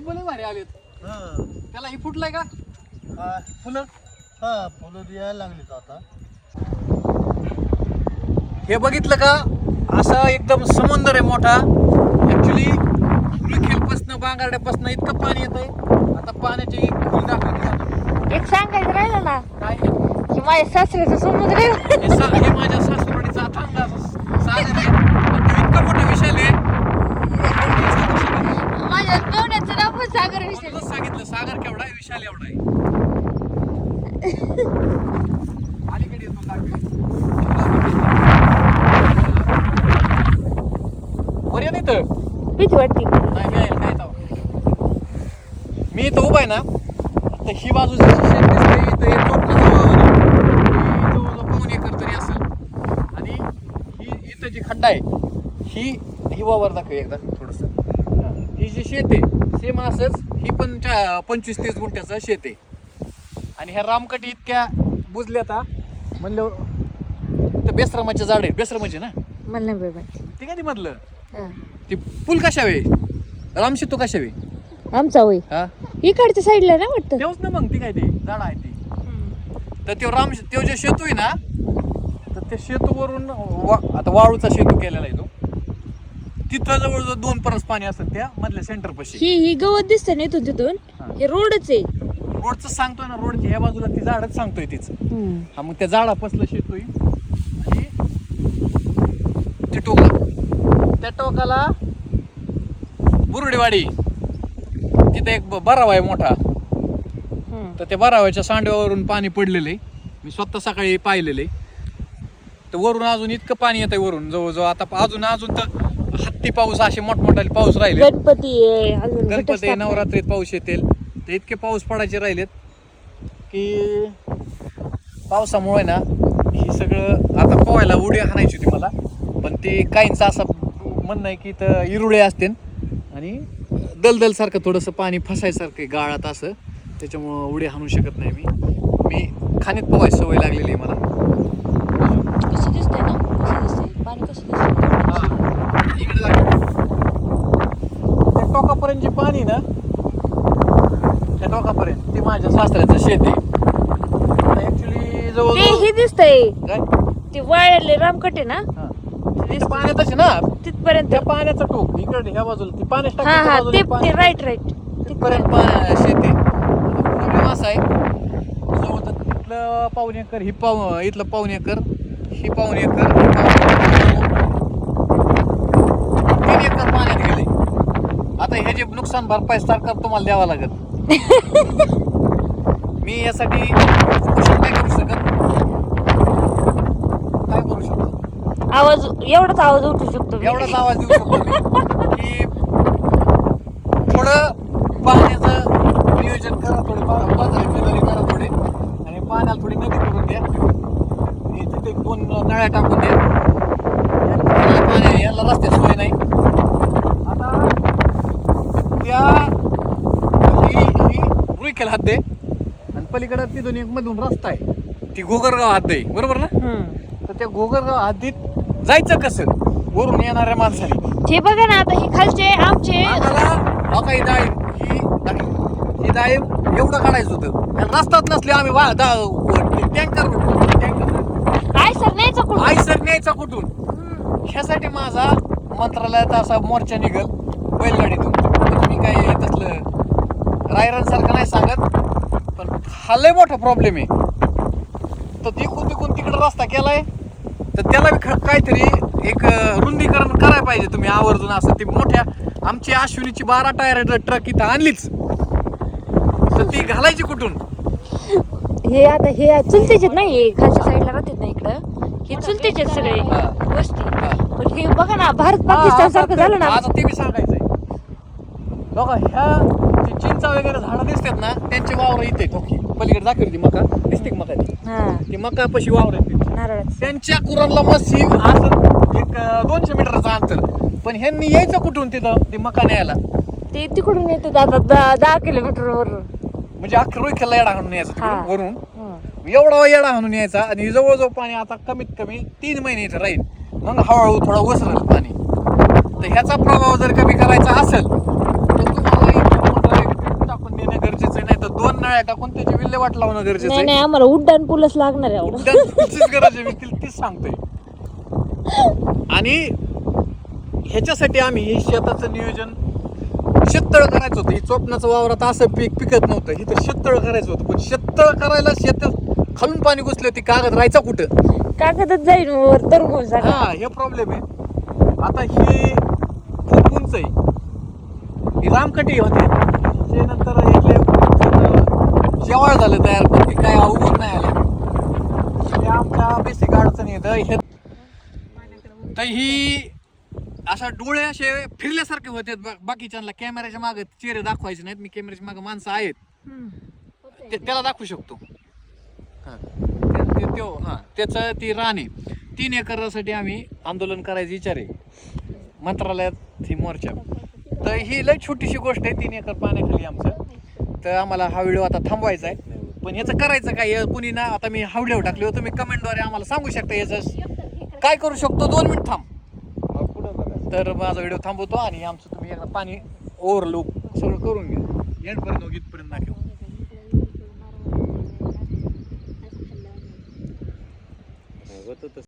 लिंबू लय भारी आलेत. हा. त्याला ही फुटलाय का? काय फुलं? हा फुलं यायला लागलीत आता. हे बघितलं का? असा एकदम समुंदर आहे मोठा. ऍक्च्युली खेळपासनं बांगारड्यापासनं इतकं पाणी येत आहे आता पाण्याची खोल दाखवली जाते. एक सांगायचं राहिलं ना? काय की माझ्या सासऱ्याचा समुद्र आहे. हे सा- हे माझ्या सासूरवाडीचा अथांग असं सागर आहे. पण तो इतका मोठा विशाल आहे. मेवण्याचं नाव पण सागर विषय म्हणूनच सांगितलं सागर केवढा आहे विशाल एवढा आहे. अलीकडे येतो वर भीती वाटते. नाही मी आहे, काय तेव्हा. मी इथं उभा आहे ना तर ही बाजू शेत दिसते इथं जवळजवळ पाऊण एकर तरी असेल. आणि ही इथं जी खड्डा आहे ही ही वावर दाखव एकदा. ही जी शेत आहे सेम असंच ही पण पंचवीस तीस गुंठ्याचं शेत आहे. आणि ह्या रामकटी इतक्या बुजल्या आता म्हणलं तर बेसरामाचे झाड आहे बेसरामाचे ना? माहिती. ते कधी हा. ते पूल कशावे रामशेतू कशावे आमचा होय. हा? इकडच्या साईडला ना वाटतं? तेव्हाच ना मग ती काय ते झाड आहे ती. तर ते राम तो जे शेतू आहे ना तर त्या शेतूवरून वा आता वाळूचा शेतू केलेला आहे तो. तिथं जवळजवळ दोन परस पाणी असतं त्या मधल्या सेंटर पशी. ही ही गवत दिसते ना इथून तिथून? हा. रोडच आहे. रोडचं सांगतोय ना रोडच्या ह्या बाजूला ती झाडच सांगतोय तिचं. हम्म. हा मग त्या झाडापासलं शेतू आहे आणि ते टोका. त्या टोकाला बुरुडेवाडी. तिथे एक ब- बरावा आहे मोठा. हम्म. तर त्या बाराव्याच्या सांडव्यावरून पाणी पडलेलं मी स्वतः सकाळी पाहिलेलं तर वरून अजून इतकं पाणी येत आहे वरून जवळजवळ. आता प- अजून अजून तर हत्ती पाऊस असे मोठमोठाले पाऊस राहिले. गणपती आहे अजून गणपती घटस्थापना. नवरात्रीत पाऊस येतील. तर इतके पाऊस पडायचे राहिलेत की पावसामुळे ना ही सगळं आता पोहायला उडी हाणायची होती मला. पण ते काहींचं असं म्हणणं आहे की इथं इरुळे असतील. आणि दलदल सारखं थोडंसं पाणी फसायसारखं आहे गाळात असं. त्याच्यामुळं उडी हाणू शकत नाही मी. मी खाणीत पोहायची सवय लागलेली आहे मला कसं दिसतंय ना कसं दिसतंय पाणी कसं दिसतंय इकडे दाखव. त्या टोकापर्यंत जे पाणी ना त्या टोकापर्यंत ते माझ्या सासऱ्याचं शेत आहे. ऍक्च्युली जवळ ते हे दिसतंय. काय? ते वाळले रामकटे ना? हा. ते ते दिसतंय. पाण्यातच आहे ना? तिथपर्यंत. त्या पाण्याचं टोक इकडे ह्या बाजूला. ती पाण्याच्या हा टाकीच्या हा बाजूला ते पाणी. ते राईट राईट तिथपर्यंत पाण्या शेत आहे. प्रॉब्लेम असा आहे. तर तिथलं पाऊण एकर ही पाव इथलं पाऊण एकर ही पाऊण एकर ही पाऊण एकर. तीन एकर पाण्यात गेले आता हे जे नुकसान भरपाई सरकार तुम्हाला द्यावा लागत मी यासाठी काय करू शकत. काय करू शकतो? आवाज एवढाच आवाज उठू शकतो. एवढाच आवाज देऊ शकतो की थोडं पाण्याचं नियोजन करा थोडे नदी करा थोडे. आणि पाण्याला थोडी नदी करून द्या तिथे दोन नळ्या टाकून द्या. याला पाणी याला रस्ते सोय नाही. रुईखेल हद्द आहे आणि पलीकडं तिथून एक मधून रस्ता आहे. ती घोगरगाव हद्द आहे बरोबर ना. तर त्या घोगरगाव हद्दीत जायचं कसं? वरून येणाऱ्या माणसाने. हे बघा ना आता हे खालचे आमचे. आम्हाला अहो काही डाळिंब ही डाळिंब- ही एवढं काढायचं होतं. आणि रस्ताच नसले आम्ही वा टँकर टँकर काय सर न्यायचं कुठं आई सर न्यायचा कुठून? ह्यासाठी माझा मंत्रालयात असा मोर्चा निघल बैलगाडीतून. रायरांसारखं नाही सांगत पण हा लय मोठा प्रॉब्लेम आहे. तर तिकून तिकून तिकडे रस्ता केलाय. तर त्याला बी काहीतरी एक रुंदीकरण करायला पाहिजे तुम्ही आवर्जून असं. ती मोठ्या आमची अश्विनीची बारा टायर ट्रक इथं आणलीच. तर ती घालायची कुठून? हे आता हे चुलतेचे नाही हे खालच्या साईडला राहतात ना इकडं. हे चुलतेचे सगळे हा. हा. पण हे बघा ना भारत पाकिस्तान आता सारखं झालं ना. आता ते बी सांगायचंय बघा ह्या जे चिंचा वगैरे झाडं दिसतात ना त्यांचे वावर इथे ठोकी पलीकडे दाखवली ती मका. दिसते का मका ती? हा. ती मका पशी वावर. नारळाचं. त्यांच्या कुरांना मस्त ही असं एक अं, दोनशे मीटरचं अंतर. पण ह्यांनी यायचं कुठून तिथं? ते मका न्यायला. ते तिकडून येते आता दहा दहा किलोमीटर वर म्हणजे अख्खं रोईखेला येडा हाणून यायचं तिकडून हा. वरून. एवढा येडा हाणून यायचा आणि जवळजवळ पाणी आता कमीत कमी तीन महिने इथं राहील. मग हळूहळू थोडा वसरल पाणी. तर ह्याचा प्रभाव जर कमी करायचा असेल तर तुम्हाला इथं मोठं नाळ्या टाकून त्याची विल्हेवाट लावणं गरजेचं नाही आहे. नाही आम्हाला उड्डाण पूलच लागणार आहे. उड्डाण गरज आहे मी तीच सांगतोय. आणि ह्याच्यासाठी आम्ही हे शेताचं नियोजन शेततळ करायचं होतं. ही चोपणाचं वावरात असं पीक पिकत नव्हतं. इथं शेततळ करायचं होतं. पण शेततळ करायला शेतात खालून पाणी घुसले होती कागद राहायचा कुठं? कागदच जाईन वर तर हा हे प्रॉब्लेम आहे. आता ही खूप उंच आहे. ही रामकटी होते. ते नंतर यातले थोडं शेवाळ झालं तयार पण ते काय अवघड नाही आलं. आमच्या बेसिक अडचण आहेत तर ही अशा डोळे असे फिरल्यासारखे होते. बा- बाकीच्यांना कॅमेऱ्याच्या मागे चेहरे दाखवायचे नाहीत. मी कॅमेऱ्याच्या मागे माणसं आहेत. ते त्याला दाखवू शकतो. हां. ते- त्यो हां. त्याचं ती रान तीन एकरासाठी आम्ही आंदोलन करायचं विचार आहे. मंत्रालयात ही मोर्चा. तर ही लय छोटीशी गोष्ट आहे. तीन एकर पाण्याखाली आमचं. तर आम्हाला हा व्हिडिओ आता थांबवायचा आहे. पण याचं करायचं काय? हे कुणी ना आता मी हा व्हिडिओ टाकले तुम्ही कमेंटद्वारे आम्हाला सांगू शकता याचं. काय करू शकतो? दोन मिनिट थांब. तर माझा व्हिडिओ थांबवतो आणि आमचं तुम्ही एकदा पाणी ओव्हरलोक सगळं करून घ्या. एंडपर्यंत इथपर्यंत नाकेव होतं